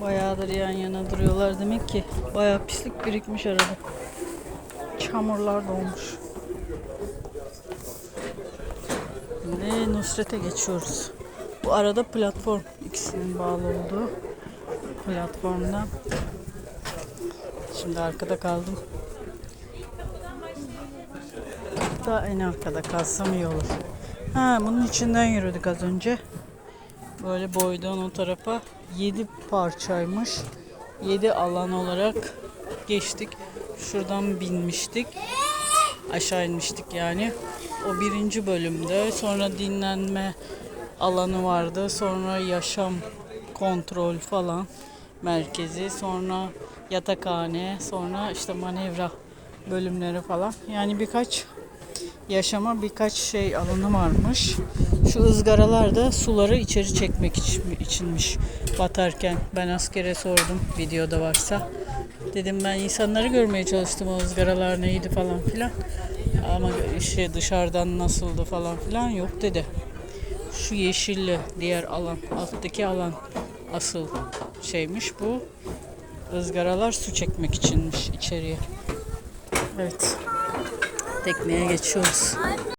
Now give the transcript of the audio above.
Bayağıdır yan yana duruyorlar demek ki. Bayağı pislik birikmiş arada. Çamurlar dolmuş. Şimdi Nusret'e geçiyoruz. Bu arada platform ikisinin bağlı olduğu platformda. Şimdi arkada kaldım. Daha en arkada kalsam iyi olur. Ha bunun içinden yürüdük az önce. Böyle boydan o tarafa 7 parçaymış. 7 alan olarak geçtik. Şuradan binmiştik. Aşağı inmiştik yani. O birinci bölümde. Sonra dinlenme alanı vardı. Sonra yaşam kontrol falan merkezi. Sonra yatakhane. Sonra işte manevra bölümleri falan. Yani birkaç yaşama birkaç şey alanı varmış. Şu ızgaralar da suları içeri çekmek için- içinmiş batarken. Ben askere sordum videoda varsa. Dedim ben insanları görmeye çalıştım o ızgaralar neydi falan filan. Ama işte dışarıdan nasıldı falan filan yok dedi. Şu yeşilli diğer alan, alttaki alan asıl şeymiş bu. ızgaralar su çekmek içinmiş içeriye. Evet. Tekneye geçiyoruz.